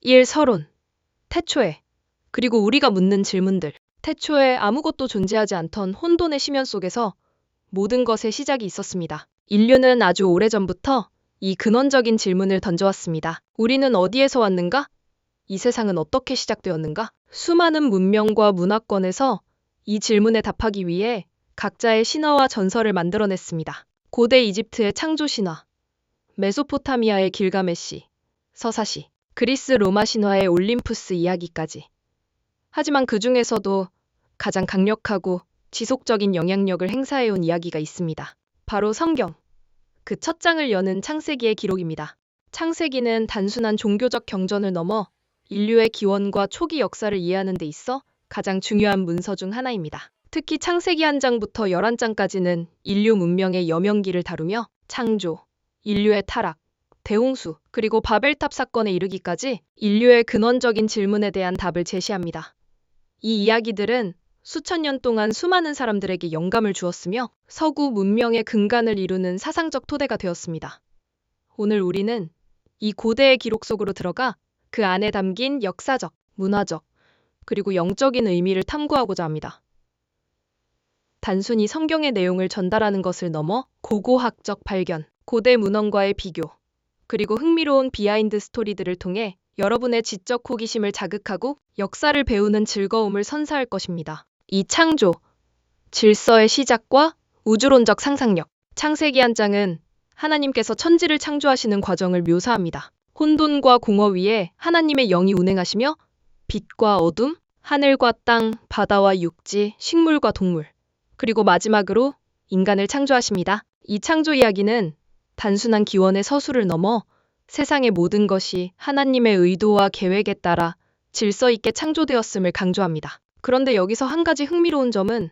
1. 서론. 태초에. 그리고 우리가 묻는 질문들. 태초에 아무것도 존재하지 않던 혼돈의 심연 속에서 모든 것의 시작이 있었습니다. 인류는 아주 오래전부터 이 근원적인 질문을 던져왔습니다. 우리는 어디에서 왔는가? 이 세상은 어떻게 시작되었는가? 수많은 문명과 문화권에서 이 질문에 답하기 위해 각자의 신화와 전설을 만들어냈습니다. 고대 이집트의 창조 신화, 메소포타미아의 길가메시, 서사시, 그리스 로마 신화의 올림푸스 이야기까지. 하지만 그 중에서도 가장 강력하고 지속적인 영향력을 행사해온 이야기가 있습니다. 바로 성경. 그 첫 장을 여는 창세기의 기록입니다. 창세기는 단순한 종교적 경전을 넘어 인류의 기원과 초기 역사를 이해하는 데 있어 가장 중요한 문서 중 하나입니다. 특히 창세기 한 장부터 11장까지는 인류 문명의 여명기를 다루며 창조, 인류의 타락, 대홍수, 그리고 바벨탑 사건에 이르기까지 인류의 근원적인 질문에 대한 답을 제시합니다. 이 이야기들은 수천 년 동안 수많은 사람들에게 영감을 주었으며 서구 문명의 근간을 이루는 사상적 토대가 되었습니다. 오늘 우리는 이 고대의 기록 속으로 들어가 그 안에 담긴 역사적, 문화적, 그리고 영적인 의미를 탐구하고자 합니다. 단순히 성경의 내용을 전달하는 것을 넘어 고고학적 발견, 고대 문헌과의 비교, 그리고 흥미로운 비하인드 스토리들을 통해 여러분의 지적 호기심을 자극하고 역사를 배우는 즐거움을 선사할 것입니다. 이 창조, 질서의 시작과 우주론적 상상력, 창세기 한 장은 하나님께서 천지를 창조하시는 과정을 묘사합니다. 혼돈과 공허 위에 하나님의 영이 운행하시며 빛과 어둠, 하늘과 땅, 바다와 육지, 식물과 동물, 그리고 마지막으로 인간을 창조하십니다. 이 창조 이야기는 단순한 기원의 서술을 넘어 세상의 모든 것이 하나님의 의도와 계획에 따라 질서 있게 창조되었음을 강조합니다. 그런데 여기서 한 가지 흥미로운 점은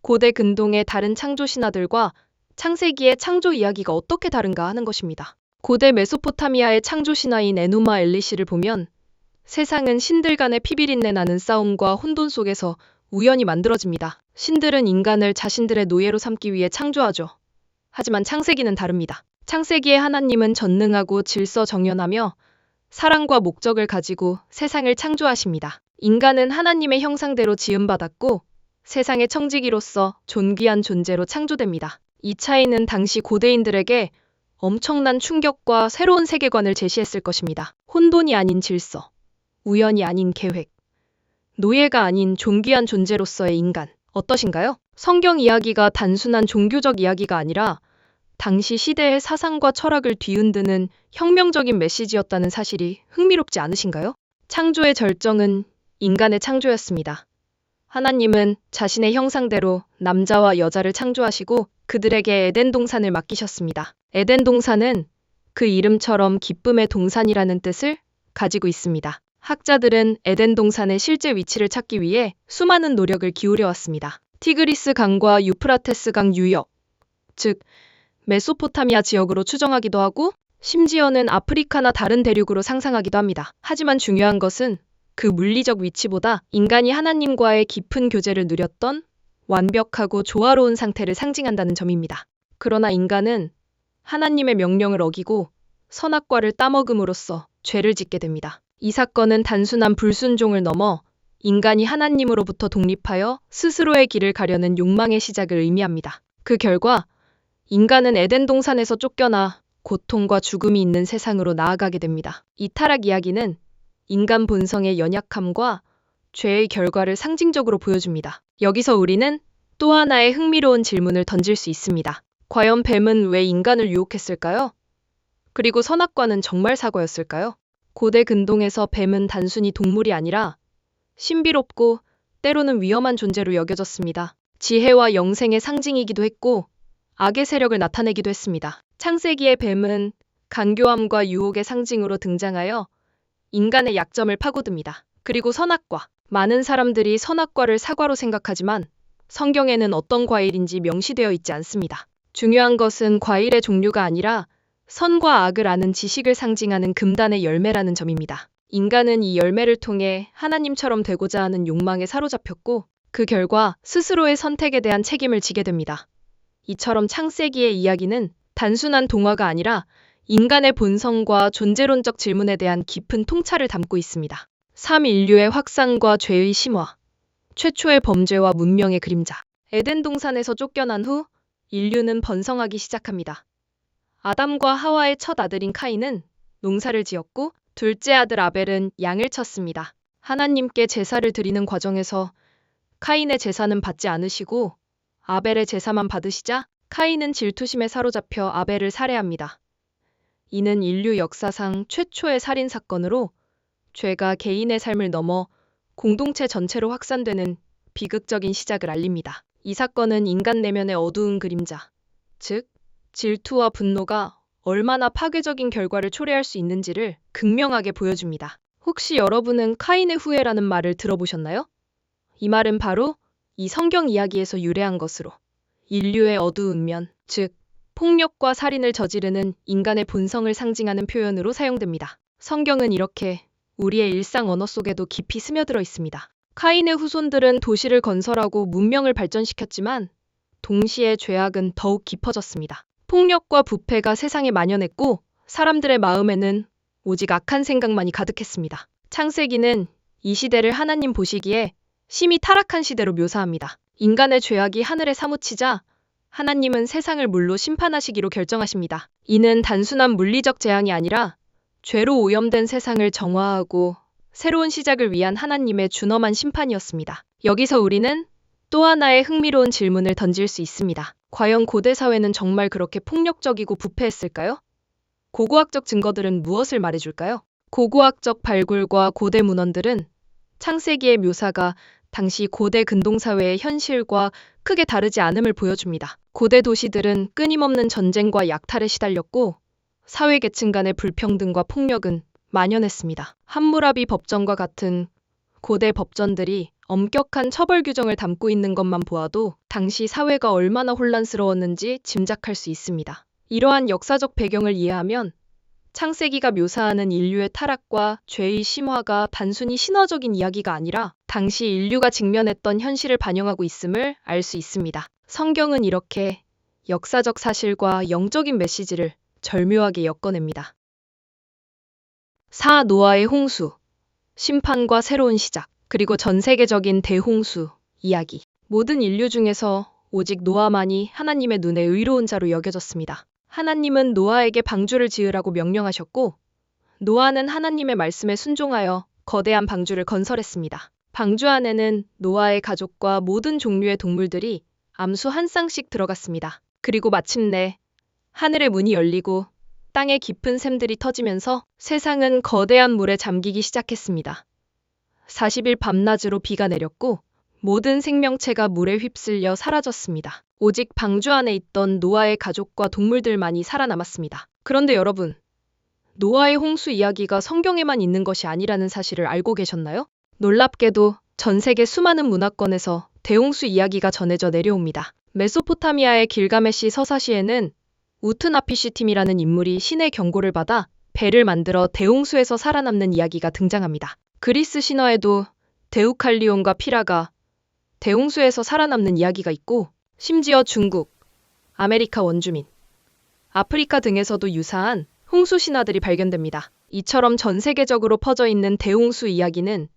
고대 근동의 다른 창조 신화들과 창세기의 창조 이야기가 어떻게 다른가 하는 것입니다. 고대 메소포타미아의 창조 신화인 에누마 엘리시를 보면 세상은 신들 간의 피비린내 나는 싸움과 혼돈 속에서 우연히 만들어집니다. 신들은 인간을 자신들의 노예로 삼기 위해 창조하죠. 하지만 창세기는 다릅니다. 창세기의 하나님은 전능하고 질서 정연하며 사랑과 목적을 가지고 세상을 창조하십니다. 인간은 하나님의 형상대로 지음받았고 세상의 청지기로서 존귀한 존재로 창조됩니다. 이 차이는 당시 고대인들에게 엄청난 충격과 새로운 세계관을 제시했을 것입니다. 혼돈이 아닌 질서, 우연이 아닌 계획, 노예가 아닌 존귀한 존재로서의 인간. 어떠신가요? 성경 이야기가 단순한 종교적 이야기가 아니라 당시 시대의 사상과 철학을 뒤흔드는 혁명적인 메시지였다는 사실이 흥미롭지 않으신가요? 창조의 절정은 인간의 창조였습니다. 하나님은 자신의 형상대로 남자와 여자를 창조하시고 그들에게 에덴 동산을 맡기셨습니다. 에덴 동산은 그 이름처럼 기쁨의 동산이라는 뜻을 가지고 있습니다. 학자들은 에덴 동산의 실제 위치를 찾기 위해 수많은 노력을 기울여 왔습니다. 티그리스 강과 유프라테스 강 유역, 즉 메소포타미아 지역으로 추정하기도 하고 심지어는 아프리카나 다른 대륙으로 상상하기도 합니다. 하지만 중요한 것은 그 물리적 위치보다 인간이 하나님과의 깊은 교제를 누렸던 완벽하고 조화로운 상태를 상징한다는 점입니다. 그러나 인간은 하나님의 명령을 어기고 선악과를 따먹음으로써 죄를 짓게 됩니다. 이 사건은 단순한 불순종을 넘어 인간이 하나님으로부터 독립하여 스스로의 길을 가려는 욕망의 시작을 의미합니다. 그 결과 인간은 에덴 동산에서 쫓겨나 고통과 죽음이 있는 세상으로 나아가게 됩니다. 이 타락 이야기는 인간 본성의 연약함과 죄의 결과를 상징적으로 보여줍니다. 여기서 우리는 또 하나의 흥미로운 질문을 던질 수 있습니다. 과연 뱀은 왜 인간을 유혹했을까요? 그리고 선악과는 정말 사과였을까요? 고대 근동에서 뱀은 단순히 동물이 아니라 신비롭고 때로는 위험한 존재로 여겨졌습니다. 지혜와 영생의 상징이기도 했고 악의 세력을 나타내기도 했습니다. 창세기의 뱀은 간교함과 유혹의 상징으로 등장하여 인간의 약점을 파고듭니다. 그리고 선악과. 많은 사람들이 선악과를 사과로 생각하지만 성경에는 어떤 과일인지 명시되어 있지 않습니다. 중요한 것은 과일의 종류가 아니라 선과 악을 아는 지식을 상징하는 금단의 열매라는 점입니다. 인간은 이 열매를 통해 하나님처럼 되고자 하는 욕망에 사로잡혔고 그 결과 스스로의 선택에 대한 책임을 지게 됩니다. 이처럼 창세기의 이야기는 단순한 동화가 아니라 인간의 본성과 존재론적 질문에 대한 깊은 통찰을 담고 있습니다. 3. 인류의 확산과 죄의 심화. 최초의 범죄와 문명의 그림자. 에덴 동산에서 쫓겨난 후 인류는 번성하기 시작합니다. 아담과 하와의 첫 아들인 카인은 농사를 지었고 둘째 아들 아벨은 양을 쳤습니다. 하나님께 제사를 드리는 과정에서 카인의 제사는 받지 않으시고 아벨의 제사만 받으시자 카인은 질투심에 사로잡혀 아벨을 살해합니다. 이는 인류 역사상 최초의 살인 사건으로 죄가 개인의 삶을 넘어 공동체 전체로 확산되는 비극적인 시작을 알립니다. 이 사건은 인간 내면의 어두운 그림자, 즉 질투와 분노가 얼마나 파괴적인 결과를 초래할 수 있는지를 극명하게 보여줍니다. 혹시 여러분은 카인의 후회라는 말을 들어보셨나요? 이 말은 바로 이 성경 이야기에서 유래한 것으로 인류의 어두운 면, 즉 폭력과 살인을 저지르는 인간의 본성을 상징하는 표현으로 사용됩니다. 성경은 이렇게 우리의 일상 언어 속에도 깊이 스며들어 있습니다. 카인의 후손들은 도시를 건설하고 문명을 발전시켰지만 동시에 죄악은 더욱 깊어졌습니다. 폭력과 부패가 세상에 만연했고 사람들의 마음에는 오직 악한 생각만이 가득했습니다. 창세기는 이 시대를 하나님 보시기에 심히 타락한 시대로 묘사합니다. 인간의 죄악이 하늘에 사무치자 하나님은 세상을 물로 심판하시기로 결정하십니다. 이는 단순한 물리적 재앙이 아니라 죄로 오염된 세상을 정화하고 새로운 시작을 위한 하나님의 준엄한 심판이었습니다. 여기서 우리는 또 하나의 흥미로운 질문을 던질 수 있습니다. 과연 고대 사회는 정말 그렇게 폭력적이고 부패했을까요? 고고학적 증거들은 무엇을 말해줄까요? 고고학적 발굴과 고대 문헌들은 창세기의 묘사가 당시 고대 근동사회의 현실과 크게 다르지 않음을 보여줍니다. 고대 도시들은 끊임없는 전쟁과 약탈에 시달렸고 사회 계층 간의 불평등과 폭력은 만연했습니다. 함무라비 법전과 같은 고대 법전들이 엄격한 처벌 규정을 담고 있는 것만 보아도 당시 사회가 얼마나 혼란스러웠는지 짐작할 수 있습니다. 이러한 역사적 배경을 이해하면 창세기가 묘사하는 인류의 타락과 죄의 심화가 단순히 신화적인 이야기가 아니라 당시 인류가 직면했던 현실을 반영하고 있음을 알 수 있습니다. 성경은 이렇게 역사적 사실과 영적인 메시지를 절묘하게 엮어냅니다. 4. 노아의 홍수, 심판과 새로운 시작, 그리고 전 세계적인 대홍수 이야기. 모든 인류 중에서 오직 노아만이 하나님의 눈에 의로운 자로 여겨졌습니다. 하나님은 노아에게 방주를 지으라고 명령하셨고, 노아는 하나님의 말씀에 순종하여 거대한 방주를 건설했습니다. 방주 안에는 노아의 가족과 모든 종류의 동물들이 암수 한 쌍씩 들어갔습니다. 그리고 마침내 하늘의 문이 열리고 땅의 깊은 샘들이 터지면서 세상은 거대한 물에 잠기기 시작했습니다. 40일 밤낮으로 비가 내렸고 모든 생명체가 물에 휩쓸려 사라졌습니다. 오직 방주 안에 있던 노아의 가족과 동물들만이 살아남았습니다. 그런데 여러분, 노아의 홍수 이야기가 성경에만 있는 것이 아니라는 사실을 알고 계셨나요? 놀랍게도 전 세계 수많은 문화권에서 대홍수 이야기가 전해져 내려옵니다. 메소포타미아의 길가메시 서사시에는 우트나피시 팀이라는 인물이 신의 경고를 받아 배를 만들어 대홍수에서 살아남는 이야기가 등장합니다. 그리스 신화에도 데우칼리온과 피라가 대홍수에서 살아남는 이야기가 있고 심지어 중국, 아메리카 원주민, 아프리카 등에서도 유사한 홍수 신화들이 발견됩니다. 이처럼 전 세계적으로 퍼져 있는 대홍수 이야기는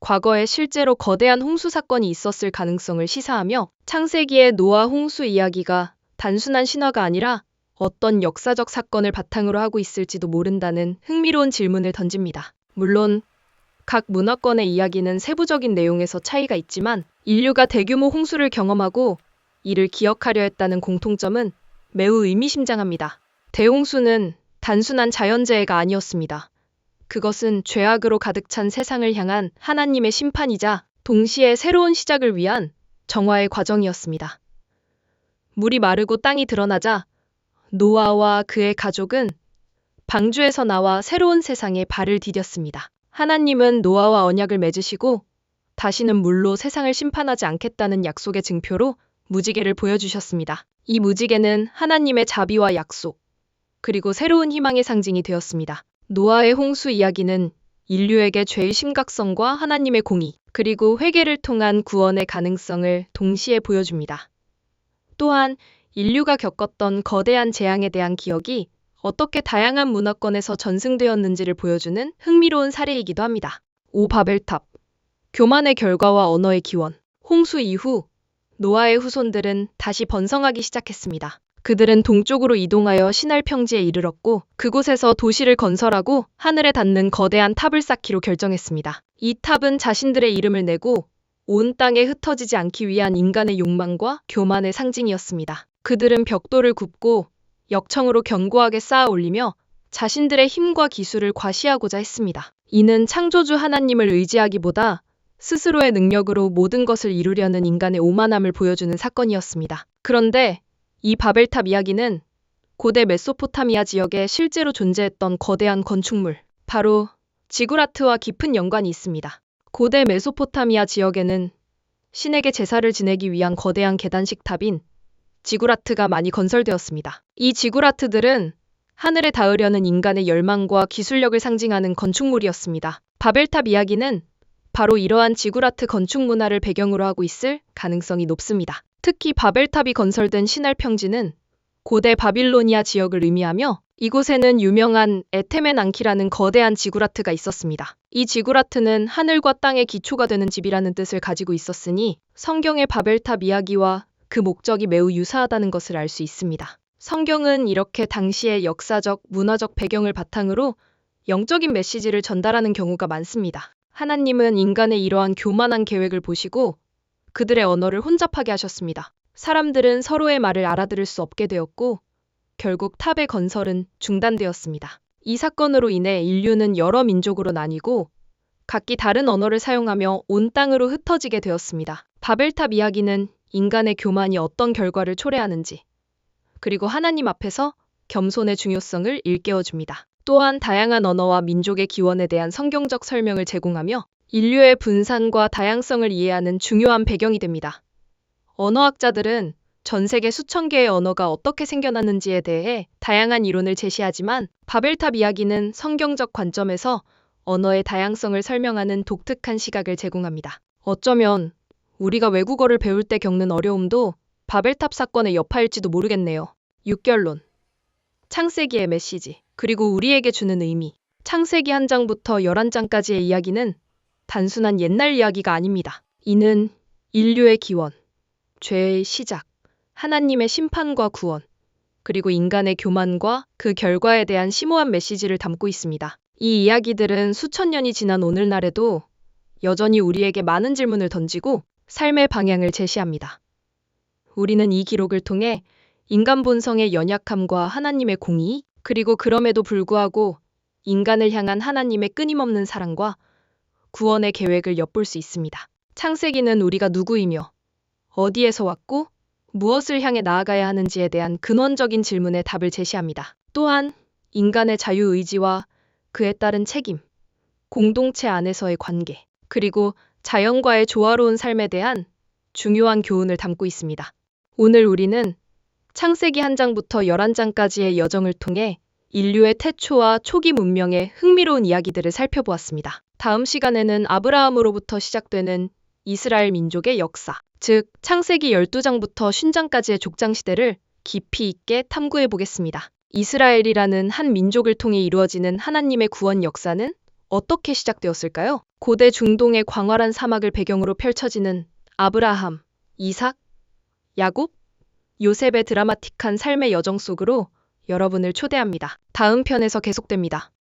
과거에 실제로 거대한 홍수 사건이 있었을 가능성을 시사하며 창세기의 노아 홍수 이야기가 단순한 신화가 아니라 어떤 역사적 사건을 바탕으로 하고 있을지도 모른다는 흥미로운 질문을 던집니다. 물론 각 문화권의 이야기는 세부적인 내용에서 차이가 있지만 인류가 대규모 홍수를 경험하고 이를 기억하려 했다는 공통점은 매우 의미심장합니다. 대홍수는 단순한 자연재해가 아니었습니다. 그것은 죄악으로 가득 찬 세상을 향한 하나님의 심판이자 동시에 새로운 시작을 위한 정화의 과정이었습니다. 물이 마르고 땅이 드러나자 노아와 그의 가족은 방주에서 나와 새로운 세상에 발을 디뎠습니다. 하나님은 노아와 언약을 맺으시고 다시는 물로 세상을 심판하지 않겠다는 약속의 증표로 무지개를 보여주셨습니다. 이 무지개는 하나님의 자비와 약속, 그리고 새로운 희망의 상징이 되었습니다. 노아의 홍수 이야기는 인류에게 죄의 심각성과 하나님의 공의, 그리고 회개를 통한 구원의 가능성을 동시에 보여줍니다. 또한 인류가 겪었던 거대한 재앙에 대한 기억이 어떻게 다양한 문화권에서 전승되었는지를 보여주는 흥미로운 사례이기도 합니다. 오 바벨탑. 교만의 결과와 언어의 기원. 홍수 이후 노아의 후손들은 다시 번성하기 시작했습니다. 그들은 동쪽으로 이동하여 신할 평지에 이르렀고 그곳에서 도시를 건설하고 하늘에 닿는 거대한 탑을 쌓기로 결정했습니다. 이 탑은 자신들의 이름을 내고 온 땅에 흩어지지 않기 위한 인간의 욕망과 교만의 상징이었습니다. 그들은 벽돌을 굽고 역청으로 견고하게 쌓아 올리며 자신들의 힘과 기술을 과시하고자 했습니다. 이는 창조주 하나님을 의지하기보다 스스로의 능력으로 모든 것을 이루려는 인간의 오만함을 보여주는 사건이었습니다. 그런데 이 바벨탑 이야기는 고대 메소포타미아 지역에 실제로 존재했던 거대한 건축물, 바로 지구라트와 깊은 연관이 있습니다. 고대 메소포타미아 지역에는 신에게 제사를 지내기 위한 거대한 계단식 탑인 지구라트가 많이 건설되었습니다. 이 지구라트들은 하늘에 닿으려는 인간의 열망과 기술력을 상징하는 건축물이었습니다. 바벨탑 이야기는 바로 이러한 지구라트 건축 문화를 배경으로 하고 있을 가능성이 높습니다. 특히 바벨탑이 건설된 신할 평지는 고대 바빌로니아 지역을 의미하며 이곳에는 유명한 에테멘 앙키라는 거대한 지구라트가 있었습니다. 이 지구라트는 하늘과 땅의 기초가 되는 집이라는 뜻을 가지고 있었으니 성경의 바벨탑 이야기와 그 목적이 매우 유사하다는 것을 알 수 있습니다. 성경은 이렇게 당시의 역사적, 문화적 배경을 바탕으로 영적인 메시지를 전달하는 경우가 많습니다. 하나님은 인간의 이러한 교만한 계획을 보시고 그들의 언어를 혼잡하게 하셨습니다. 사람들은 서로의 말을 알아들을 수 없게 되었고 결국 탑의 건설은 중단되었습니다. 이 사건으로 인해 인류는 여러 민족으로 나뉘고 각기 다른 언어를 사용하며 온 땅으로 흩어지게 되었습니다. 바벨탑 이야기는 인간의 교만이 어떤 결과를 초래하는지 그리고 하나님 앞에서 겸손의 중요성을 일깨워 줍니다. 또한 다양한 언어와 민족의 기원에 대한 성경적 설명을 제공하며 인류의 분산과 다양성을 이해하는 중요한 배경이 됩니다. 언어학자들은 전 세계 수천 개의 언어가 어떻게 생겨났는지에 대해 다양한 이론을 제시하지만 바벨탑 이야기는 성경적 관점에서 언어의 다양성을 설명하는 독특한 시각을 제공합니다. 어쩌면 우리가 외국어를 배울 때 겪는 어려움도 바벨탑 사건의 여파일지도 모르겠네요. 6결론. 창세기의 메시지, 그리고 우리에게 주는 의미. 창세기 한 장부터 11장까지의 이야기는 단순한 옛날 이야기가 아닙니다. 이는 인류의 기원, 죄의 시작, 하나님의 심판과 구원, 그리고 인간의 교만과 그 결과에 대한 심오한 메시지를 담고 있습니다. 이 이야기들은 수천 년이 지난 오늘날에도 여전히 우리에게 많은 질문을 던지고 삶의 방향을 제시합니다. 우리는 이 기록을 통해 인간 본성의 연약함과 하나님의 공의, 그리고 그럼에도 불구하고 인간을 향한 하나님의 끊임없는 사랑과 구원의 계획을 엿볼 수 있습니다. 창세기는 우리가 누구이며 어디에서 왔고 무엇을 향해 나아가야 하는지에 대한 근원적인 질문에 답을 제시합니다. 또한 인간의 자유의지와 그에 따른 책임, 공동체 안에서의 관계, 그리고 자연과의 조화로운 삶에 대한 중요한 교훈을 담고 있습니다. 오늘 우리는 창세기 한 장부터 11장까지의 여정을 통해 인류의 태초와 초기 문명의 흥미로운 이야기들을 살펴보았습니다. 다음 시간에는 아브라함으로부터 시작되는 이스라엘 민족의 역사, 즉 창세기 12장부터 쉰장까지의 족장 시대를 깊이 있게 탐구해 보겠습니다. 이스라엘이라는 한 민족을 통해 이루어지는 하나님의 구원 역사는 어떻게 시작되었을까요? 고대 중동의 광활한 사막을 배경으로 펼쳐지는 아브라함, 이삭, 야곱, 요셉의 드라마틱한 삶의 여정 속으로 여러분을 초대합니다. 다음 편에서 계속됩니다.